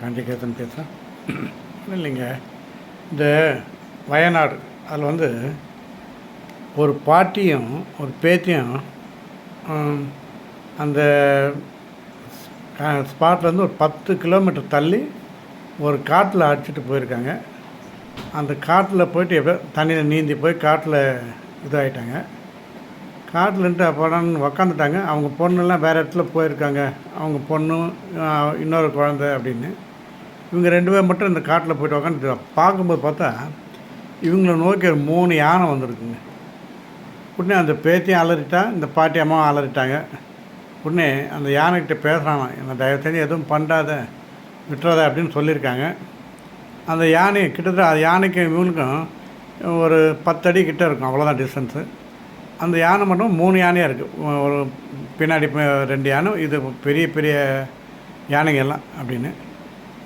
காஞ்சிகேசன் பேசுகிறேன் இல்லைங்க. இந்த வயநாடு அதில் வந்து ஒரு பாட்டியும் ஒரு பேத்தியும் அந்த ஸ்பாட்லேருந்து ஒரு பத்து கிலோமீட்டர் தள்ளி ஒரு காட்டில் அடிச்சிட்டு போயிருக்காங்க. அந்த காட்டில் போயிட்டு எப்போ தண்ணியில் நீந்தி போய் காட்டில் இதாகிட்டாங்க காட்டில்ன்ட்டு அப்போடான்னு உக்காந்துட்டாங்க. அவங்க பொண்ணெல்லாம் வேறு இடத்துல போயிருக்காங்க. அவங்க பொண்ணும் இன்னொரு குழந்தை அப்படின்னு. இவங்க ரெண்டு பேர் மட்டும் இந்த காட்டில் போய்ட்டு உக்காந்துட்டு பார்க்கும்போது பார்த்தா இவங்களை நோக்கி ஒரு மூணு யானை வந்திருக்குங்க. உடனே அந்த பேத்தியும் அலறிட்டா இந்த பாட்டி அம்மாவும் அலறிட்டாங்க. உடனே அந்த யானைக்கிட்ட பேசுகிறாங்க என்னை தயவு செஞ்சு எதுவும் பண்ணாத விட்டுறத அப்படின்னு சொல்லியிருக்காங்க. அந்த யானை கிட்டத்தட்ட அது யானைக்கும் இவங்களுக்கும் ஒரு பத்தடி கிட்டே இருக்கும். அவ்வளோதான் டிஸ்டன்ஸு அந்த யானை மட்டும் மூணு யானையாக இருக்குது ஒரு பின்னாடி ரெண்டு யானை இது பெரிய பெரிய யானைங்க எல்லாம் அப்படின்னு.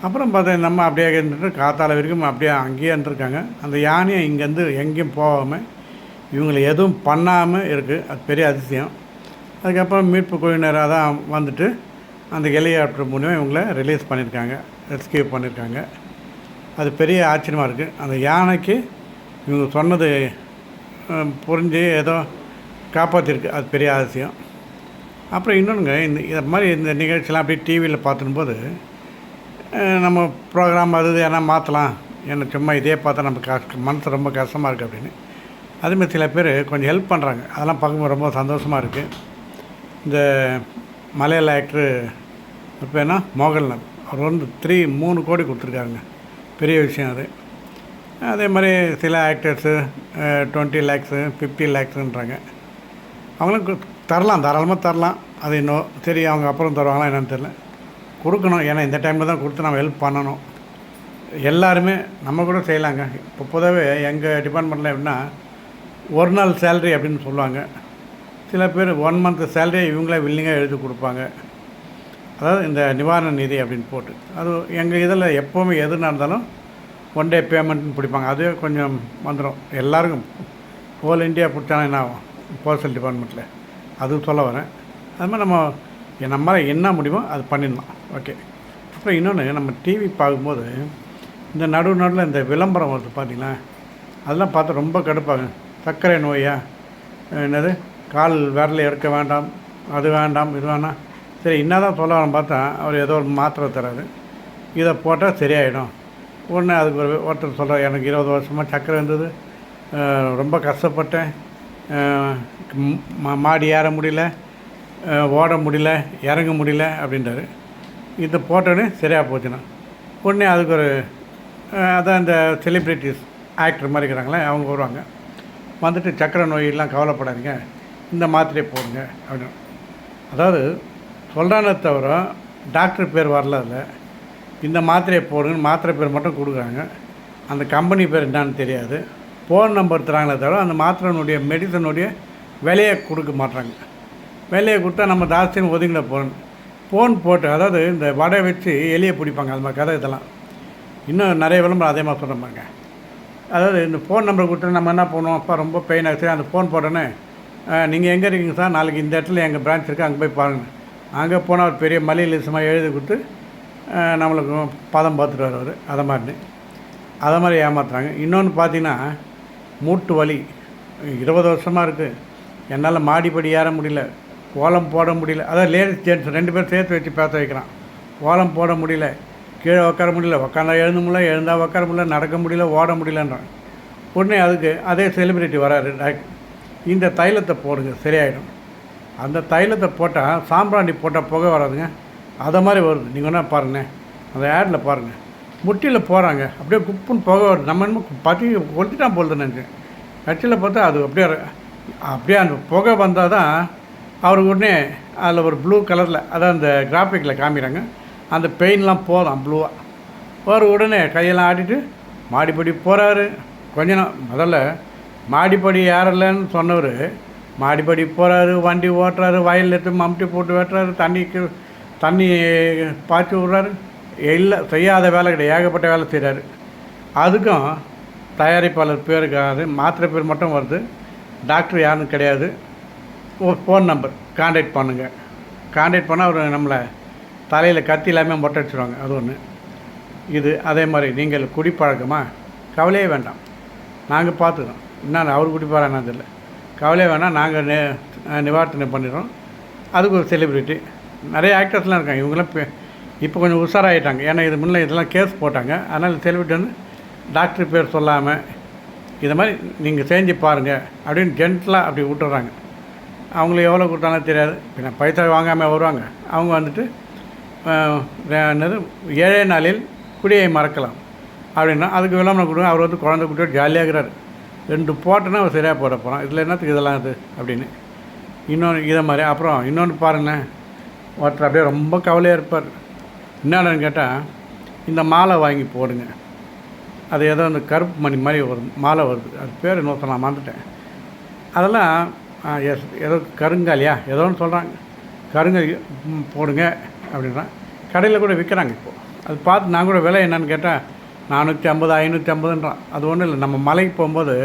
அப்புறம் பார்த்தா நம்ம அப்படியே இருந்துட்டு காத்தால வரைக்கும் அப்படியே அங்கேயே இருந்திருக்காங்க. அந்த யானையை இங்கேருந்து எங்கேயும் போகாமல் இவங்களை எதுவும் பண்ணாமல் இருக்குது அது பெரிய அதிசயம். அதுக்கப்புறம் மீட்பு குழுவினராக தான் வந்துட்டு அந்த ஹெலிகாப்டர் மூலிமா இவங்கள ரிலீஸ் பண்ணியிருக்காங்க. ரெஸ்கியூ பண்ணியிருக்காங்க. அது பெரிய ஆச்சரியமாக இருக்குது அந்த யானைக்கு இவங்க சொன்னது புரிஞ்சு ஏதோ காப்பாற்றிருக்கு அது பெரிய அதிசயம் அப்புறம் இன்னொன்றுங்க இந்த இது மாதிரி இந்த நிகழ்ச்சியெலாம் அப்படியே டிவியில் பார்த்தும்போது நம்ம ப்ரோக்ராம் அது இது மாற்றலாம் ஏன்னா சும்மா இதே பார்த்தா நம்ம கஷ்ட மனசு ரொம்ப கஷ்டமாக இருக்குது அப்படின்னு. அதுமாதிரி சில பேர் கொஞ்சம் ஹெல்ப் பண்ணுறாங்க அதெல்லாம் பார்க்கும்போது ரொம்ப சந்தோஷமாக இருக்குது இந்த மலையாள ஆக்டரு இப்போ என்ன? மோகன்லால். அவர் வந்து த்ரீ மூணு கோடி கொடுத்துருக்காருங்க. பெரிய விஷயம் அது. அதே மாதிரி சில ஆக்டர்ஸு டுவெண்ட்டி லேக்ஸு ஃபிஃப்டி லேக்ஸுன்றாங்க அவங்களும் கு- தரலாம் தாராளமாக தரலாம். அது இன்னும் சரி அவங்க அப்புறம் தருவாங்களா என்னென்னு தெரியல. கொடுக்கணும். ஏன்னா இந்த டைமில் தான் கொடுத்து நம்ம ஹெல்ப் பண்ணணும். எல்லாருமே நம்ம கூட செய்யலாங்க. இப்போ பொதுவே எங்கள் டிபார்ட்மெண்ட்டில் எப்படின்னா ஒரு நாள் சேலரி அப்படின்னு சொல்லுவாங்க. சில பேர் ஒன் மந்த் சேலரியை இவங்களே வில்லிங்காக எழுதி கொடுப்பாங்க. அதாவது இந்த நிவாரண நிதி அப்படின்னு போட்டு. அது எங்கள் இதில் எப்போவுமே எது நடந்தாலும் ஒன் டே பேமெண்ட்னு பிடிப்பாங்க. அதுவே கொஞ்சம் வந்துடும் எல்லாருக்கும். ஹோல் இந்தியா பிடிச்சாலும் என்ன ஆகும்? போஸ்டல் டிபார்ட்மெண்ட்டில் அது சொல்ல வரேன். அது மாதிரி நம்ம நம்மளால் என்ன முடியுமோ அது பண்ணிடலாம். ஓகே அப்புறம் இன்னொன்று நம்ம டிவி பார்க்கும்போது இந்த நடுவு நடுவில் இந்த விளம்பரம் வருது பார்த்தீங்களா? அதெல்லாம் பார்த்து ரொம்ப கடுப்பாங்க சர்க்கரை நோயா? என்னது? கால் விரல் எடுக்க வேண்டாம் அது வேண்டாம் இது வேணாம். சரி என்ன தான் சொல்ல சொல்லலாம் பார்த்தா அவர் ஏதோ ஒரு மாத்திரை தராது இதை போட்டால் சரியாயிடும். உடனே அதுக்கு ஒரு ஒருத்தர் சொல்கிறார் எனக்கு இருபது வருஷமாக சக்கரை இருந்தது. ரொம்ப கஷ்டப்பட்டேன். மாடி ஏற முடியல ஓட முடியல இறங்க முடியல அப்படின்றாரு. இதை போட்டோன்னே சரியாக போச்சுன்னா உடனே அதுக்கு ஒரு அதான் இந்த செலிப்ரிட்டிஸ் ஆக்டர் மாதிரி இருக்கிறாங்களே அவங்க வருவாங்க. வந்துட்டு சக்கரை நோயெல்லாம் கவலைப்படாதீங்க இந்த மாத்திரையை போடுங்க அப்படின்னு. அதாவது சொல்கிறானே தவிர டாக்டர் பேர் வரல அதில். இந்த மாத்திரையை போடுங்கன்னு மாத்திரை பேர் மட்டும் கொடுக்குறாங்க. அந்த கம்பெனி பேர் என்னான்னு தெரியாது. ஃபோன் நம்பர் தராங்களே தவிர அந்த மாத்திரைனுடைய மெடிசனுடைய விலையை கொடுக்க மாட்டாங்க விலையை கொடுத்தா நம்ம ஜாஸ்தின்னு ஒதுங்கிட போகிறோம் ஃபோன் போட்டு அதாவது இந்த வடை வச்சு எலியை பிடிப்பாங்க அது மாதிரி கதை இதெல்லாம். இன்னும் நிறைய விளம்பரம் அதே மாதிரி சொல்கிறாங்க அதாவது இந்த ஃபோன் நம்பர் கொடுத்து நம்ம என்ன பண்ணுவோம்? அப்பா ரொம்ப பெயின் ஆச்சு. அந்த ஃபோன் போட்டோன்னே நீங்கள் எங்கே இருக்கீங்க சார்? நாளைக்கு இந்த இடத்துல எங்கள் பிரான்ச் இருக்குது அங்கே போய் பாருங்கள் அங்கே போனால் ஒரு பெரிய மலையில் லிசமாக எழுதி கொடுத்து நம்மளுக்கு பதம் பார்த்துட்டு வருவார். அதை மாதிரி. அதை மாதிரி ஏமாத்துறாங்க. இன்னொன்று பார்த்தீங்கன்னா மூட்டு வலி. இருபது வருஷமாக இருக்குது என்னால் மாடிப்படி ஏற முடியல. ஓலம் போட முடியல. அதான் லேடிஸ் ஜென்ட்ஸ் ரெண்டு பேரும் சேர்த்து வச்சு பேச வைக்கிறான். ஓலம் போட முடியல. கீழே உட்கார முடியல. உட்காந்தா எழுந்த முடியல எழுந்தால் உட்கார முடியல நடக்க முடியல ஓட முடியலன்றான். உடனே அதுக்கு அதே செலிபிரிட்டி வராரு. இந்த தைலத்தை போடுங்க சரியாயிடும். அந்த தைலத்தை போட்டால் சாம்பிராணி போட்டால் புகை வராதுங்க. அதை மாதிரி வருது. நீங்கள் வேணால் பாருங்க. அந்த ஆடில் பாருங்கள் முட்டியில் போகிறாங்க அப்படியே குப்புன்னு புகை வருது நம்ம என்னமோ பற்றி கொளுத்திட்டான் போகுது நினச்சேன் கட்சியில் பார்த்தா அது அப்படியே அப்படியே அந்த புகை வந்தால் தான் அவர் உடனே அதில் ஒரு ப்ளூ கலரில் அதான் அந்த கிராஃபிக்கில் காமிக்கிறாங்க. அந்த பெயின்லாம் போதும் ப்ளூவாக போகிற உடனே கையெல்லாம் ஆட்டிட்டு மாடிப்படி போகிறாரு கொஞ்ச நாள் முதல்ல மாடிப்படி ஏறலைன்னு சொன்னவர் மாடிப்படி போகிறாரு வண்டி ஓட்டுறாரு வயலில் எடுத்து மம்டி போட்டு வெட்டுறாரு தண்ணிக்கு தண்ணி பாய்ச்சி விட்றாரு. இல்லை செய்யாத வேலை கிடையாது ஏகப்பட்ட வேலை செய்கிறாரு அதுக்கும் தயாரிப்பாளர் பேர் இருக்காது மாத்திரை பேர் மட்டும் வருது. டாக்டர் யாரும் கிடையாது. ஃபோன் நம்பர் காண்டாக்ட் பண்ணுங்கள் காண்டாக்ட் பண்ணால் அவர் நம்மளை தலையில் கத்தி இல்லாமல் மொட்டை அடிச்சிடுவாங்க அது ஒன்று இது அதே மாதிரி நீங்கள் குடிப்பழக்கமா? கவலையே வேண்டாம். நாங்கள் பார்த்துக்கிறோம். என்ன அவர் குடிப்பாரான்னு இல்லை கவலையே வேணாம் நாங்கள் நே நிவாரணை பண்ணிடுறோம். அதுக்கு ஒரு செலிப்ரிட்டி நிறைய ஆக்டர்ஸ்லாம் இருக்காங்க. இவங்களாம் இப்போ கொஞ்சம் உஷாராயிட்டாங்க. ஏன்னா இது முன்னே இதெல்லாம் கேஸ் போட்டாங்க. அதனால் செலிப்ரிட்டி வந்து டாக்டர் பேர் சொல்லாமல் இதை மாதிரி நீங்கள் செஞ்சு பாருங்கள் அப்படின்னு ஜென்டலாக அப்படி விட்டுறாங்க. அவங்களுக்கு எவ்வளோ கொடுத்தாலும் தெரியாது. பின்ன பைசா வாங்காமல் வருவாங்க. அவங்க வந்துட்டு என்னது? ஏழே நாளில் குடியை மறக்கலாம். அப்படின்னா அதுக்கு விளம்பரம் கொடுங்க. அவர் வந்து குழந்தை குட்டியோட ஜாலியாக இருக்கிறார். ரெண்டு போட்டோன்னா அவர் சரியாக போட போகிறான் இதில் என்னத்துக்கு இதெல்லாம் இது அப்படின்னு. இன்னொன்று இதை மாதிரி. அப்புறம் இன்னொன்று பாருங்களேன். ஒருத்தர் அப்படியே ரொம்ப கவலையாக இருப்பார். என்னன்னு கேட்டால் இந்த மாலை வாங்கி போடுங்க. அது ஏதோ அந்த கருப்பு மணி மாதிரி ஒரு மாலை வருது. அது பேர் இன்னொருத்த நான் மறந்துட்டேன். அதெல்லாம் எஸ் ஏதோ கருங்காலியா? ஏதோ ஒன்று சொல்கிறாங்க கருங்காலி போடுங்க அப்படின்றான் கடையில் கூட விற்கிறாங்க இப்போது அது பார்த்து நான் கூட விலை என்னன்னு கேட்டால் நானூற்றி ஐம்பது ஐநூற்றி ஐம்பதுன்றான். அது ஒன்றும் இல்லை. நம்ம மலைக்கு போகும்போது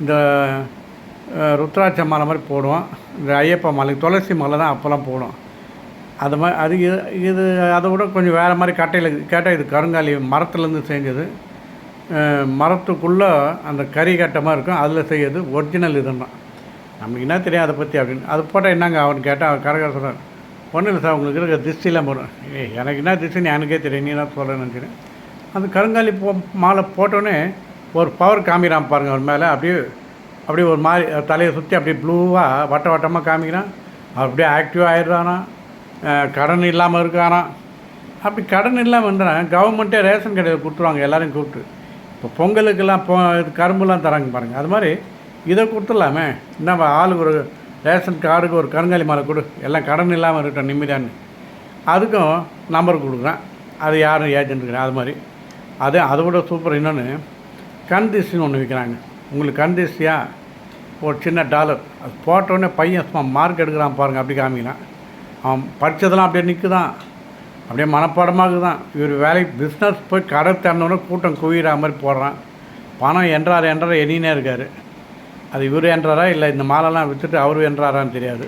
இந்த ருத்ராட்ச மாலை மாதிரி போடுவோம். இந்த ஐயப்பா மலை துளசி மாலை தான் அப்போல்லாம் போடும் அது மாதிரி அது இது இது அதை விட கொஞ்சம் வேறு மாதிரி கட்டையில் கேட்டால் இது கருங்காலி மரத்துலேருந்து செஞ்சது. மரத்துக்குள்ளே அந்த கறி கட்டமாக மாதிரி இருக்கும். அதில் செய்யறது ஒரிஜினல் இதுதான். நமக்கு என்ன தெரியும் அதை பற்றி அப்படின்னு. அது போட்டால் என்னங்க அவன் கேட்டால் அவன் கரகர சொல்கிறான் ஒன்றும் இல்லை சார் உங்களுக்கு இருக்கிற திருஷ்டிலாம் போடும் எனக்கு என்ன திருஷ்டின்னு எனக்கே தெரியும். நீ தான் சொல்கிறேன்னு நினச்சிக்கிறேன் அந்த கருங்காலி போ மாலை போட்டோன்னே ஒரு பவர் காமிக்கிறான் பாருங்கள் அவன் மேலே. அப்படியே அப்படியே ஒரு மாதிரி தலையை சுற்றி அப்படியே ப்ளூவாக வட்ட வட்டமாக காமிக்கிறான். அப்படியே ஆக்டிவாக ஆயிடுறானா கடன் இல்லாமல் இருக்காராம் அப்படி கடன் இல்லாமல் இருந்தால் கவர்மெண்ட்டே ரேஷன் கடையில் கொடுத்துருவாங்க எல்லோரும் கூப்பிட்டு. இப்போ பொங்கலுக்கெல்லாம் பொ இது கரும்புலாம் தராங்க பாருங்கள் அது மாதிரி இதை கொடுத்துடலாமே? என்ன ஆளுக்கு ஒரு ரேஷன் கார்டுக்கு ஒரு கருங்காலி மாலை கொடு. எல்லாம் கடன் இல்லாமல் இருக்கட்டும் நிம்மதியான்னு. அதுக்கும் நம்பர் கொடுக்குறேன். அது யாரும் ஏஜென்ட் இருக்கிறேன் அது மாதிரி. அது அதை விட சூப்பர் இன்னொன்று கண் திருஷ்டின்னு ஒன்று விற்கிறாங்க உங்களுக்கு கண் திருஷ்டியா ஒரு சின்ன டாலர் அது போட்டோடனே பையன் சும்மா மார்க் எடுக்கிறான் பாருங்கள் அப்படி காமிக்கிறான். அவன் படித்ததெல்லாம் அப்படியே நிற்குதான் அப்படியே மனப்பாடமாக தான் இவர் வேலைக்கு பிஸ்னஸ் போய் கடை திறந்தோடனே கூட்டம் குவிகிற மாதிரி போடுறான். பணம் என்றார் என்றார் எண்ணினே இருக்கார். அது இவர் என்றாரா இல்லை இந்த மாலைலாம் விற்றுட்டு அவர் என்றாரான்னு தெரியாது.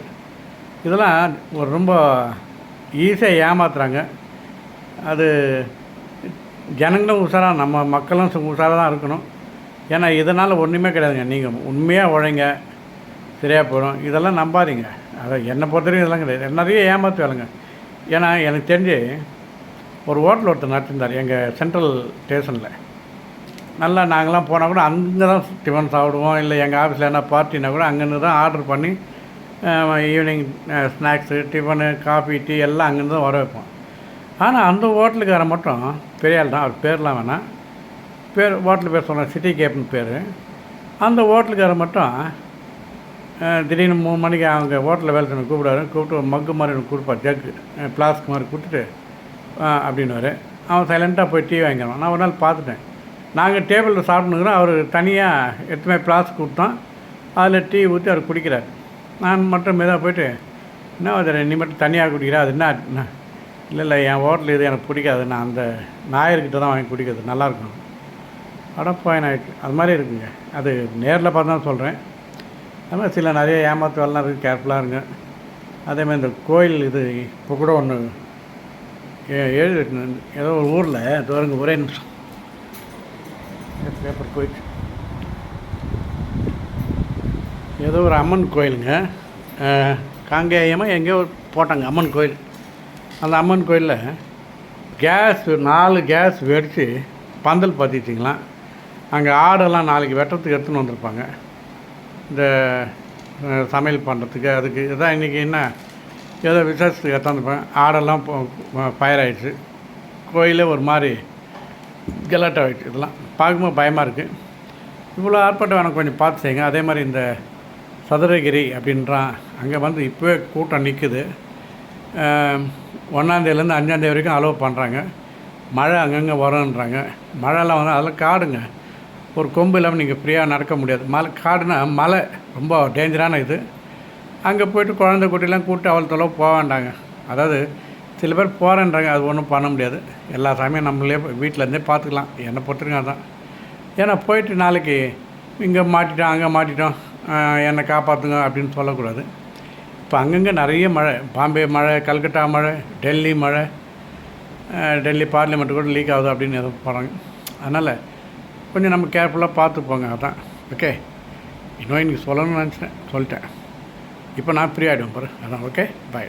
இதெல்லாம் ஒரு ரொம்ப ஈஸியாக ஏமாத்துறாங்க. அது ஜனங்களும் உஷாராக நம்ம மக்களும் உஷாராக தான் இருக்கணும். ஏன்னா இதனால் ஒன்றுமே கிடையாதுங்க. நீங்கள் உண்மையாக உழைங்க சரியாக போயிடும். இதெல்லாம் நம்பாதீங்க. அதை என்னை பொறுத்தவரைக்கும் இதெல்லாம் கிடையாது. நிறைய ஏமாற்று வேலைங்க ஏன்னா எனக்கு தெரிஞ்சு ஒரு ஹோட்டல் ஒருத்தர் நடத்திருந்தார் எங்கள் சென்ட்ரல் ஸ்டேஷனில். நல்லா நாங்களாம் போனால் கூட அங்கே தான் டிஃபன் சாப்பிடுவோம். இல்லை எங்கள் ஆஃபீஸில் என்ன பார்ட்டினா கூட அங்கேருந்து தான் ஆர்டர் பண்ணி evening snacks tiffin coffee tea எல்லாம் அங்கேருந்து தான் வர வைப்போம். ஆனால் அந்த ஹோட்டலுக்காரன் மட்டும் பெரிய ஆள் தான் அவர் பேர்லாம் வேணாம். பேர் ஹோட்டல் பேர் சொன்னேன் சிட்டி கேப்னு பேர். அந்த ஹோட்டலுக்காரன் மட்டும் திடீர்னு மூணு மணிக்கு அவங்க ஹோட்டலில் வேலை செய்யணும் கூப்பிடுவாரு. கூப்பிட்டு ஒரு மக்கு மாதிரி ஒன்று கொடுப்பார் ஜக்கு ஃப்ளாஸ்க் மாதிரி கொடுத்துட்டு அப்படின்னுவார். அவன் சைலண்ட்டாக போய் டீ வாங்கிடுவான். நான் ஒரு நாள் பார்த்துட்டேன். நாங்கள் டேபிளில் சாப்பிட்ணுங்கிறோம் அவர் தனியாக எத்தனை ஃப்ளாஸ்க் கொடுத்தோம் அதில் டீ ஊற்றி அவர் குடிக்கிறார். நான் மட்டும் மெதாக போயிட்டு என்ன அதில் நீ மட்டும் தனியாக குடிக்கிறேன் அது என்ன? இல்லை இல்லை என் ஹோட்டல் இது எனக்கு பிடிக்காது. நான் அந்த நாயர்கிட்ட தான் வாங்கி குடிக்கிறது. நல்லாயிருக்கும் அடப்பாயின் ஆயிடுச்சு அது மாதிரி இருக்குங்க. அது நேரில் பார்த்து தான் சொல்கிறேன் அதுமாதிரி சில நிறைய ஏமாத்து வேலைலாம் இருக்குது கேர்ஃபுல்லாக இருங்க. அதே மாதிரி இந்த கோயில் இது இப்போ கூட ஒன்று எழுதி ஏதோ ஒரு ஊரில் தோறுங்க ஒரே நிமிஷம். பேப்பர் போயிட்டு. ஏதோ ஒரு அம்மன் கோயிலுங்க. காங்கேயமாக எங்கேயோ போட்டாங்க அம்மன் கோயில். அந்த அம்மன் கோயிலில் கேஸ் நாலு கேஸ் வெடித்து பந்தல் பற்றிச்சிங்களாம் அங்கே ஆடெல்லாம் நாளைக்கு வெட்டுறதுக்கு எடுத்துன்னு வந்திருப்பாங்க. இந்த சமையல் பண்ணுறதுக்கு அதுக்கு இதான் இன்றைக்கி என்ன ஏதோ விசேஷத்துக்கு எடுத்தாந்துருப்பாங்க ஆடெல்லாம் ஃபயர் ஆகிடுச்சு கோயிலே ஒரு மாதிரி கெலாட் ஆகிடுச்சு இதெல்லாம். பார்க்கும்போது பயமாக இருக்குது இவ்வளோ ஆர்ப்பாட்டம் எனக்கு கொஞ்சம் பார்த்து செய்யுங்க. அதே மாதிரி இந்த சதுரகிரி அப்படின்றான். அங்கே வந்து இப்போவே கூட்டம் நிற்குது ஒன்றாந்தேதிலேருந்து அஞ்சாந்தேதி வரைக்கும் அலோவ் பண்ணுறாங்க மழை அங்கங்கே வரும்ன்றாங்க. மழைலாம் வந்து அதெல்லாம் காடுங்க. ஒரு கொம்பு இல்லாமல் நீங்கள் ஃப்ரீயாக நடக்க முடியாது. மலை காடுனா மலை ரொம்ப டேஞ்சரான இது. அங்கே போயிட்டு குழந்தை குட்டிலாம் கூப்பிட்டு அவள் தொலைவு போக வேண்டாங்க. அதாவது சில பேர் போகிறேன்றாங்க அது ஒன்றும் பண்ண முடியாது. எல்லா சாமியும் நம்மளே வீட்டிலேருந்தே பார்த்துக்கலாம் என்னை பொறுத்தவரைக்கும் தான் ஏன்னா போயிட்டு நாளைக்கு இங்கே மாட்டிட்டோம் அங்கே மாட்டிட்டோம் என்னை காப்பாற்றுங்க அப்படின்னு சொல்லக்கூடாது. இப்போ அங்கங்கே நிறைய மழை. பாம்பே மழை கல்கட்டா மழை டெல்லி மழை டெல்லி பார்லிமெண்ட் கூட லீக் ஆகுது அப்படின்னு எதுவும் போகிறாங்க அதனால் கொஞ்சம் நம்ம கேர்ஃபுல்லாக பார்த்து போங்க அதான். ஓகே இன்னும் இன்னைக்கு சொல்லணும்னு நினச்சேன். சொல்லிட்டேன். இப்போ நான் ஃப்ரீ ஆகிடுவேன் பாரு. அதான் ஓகே பாய்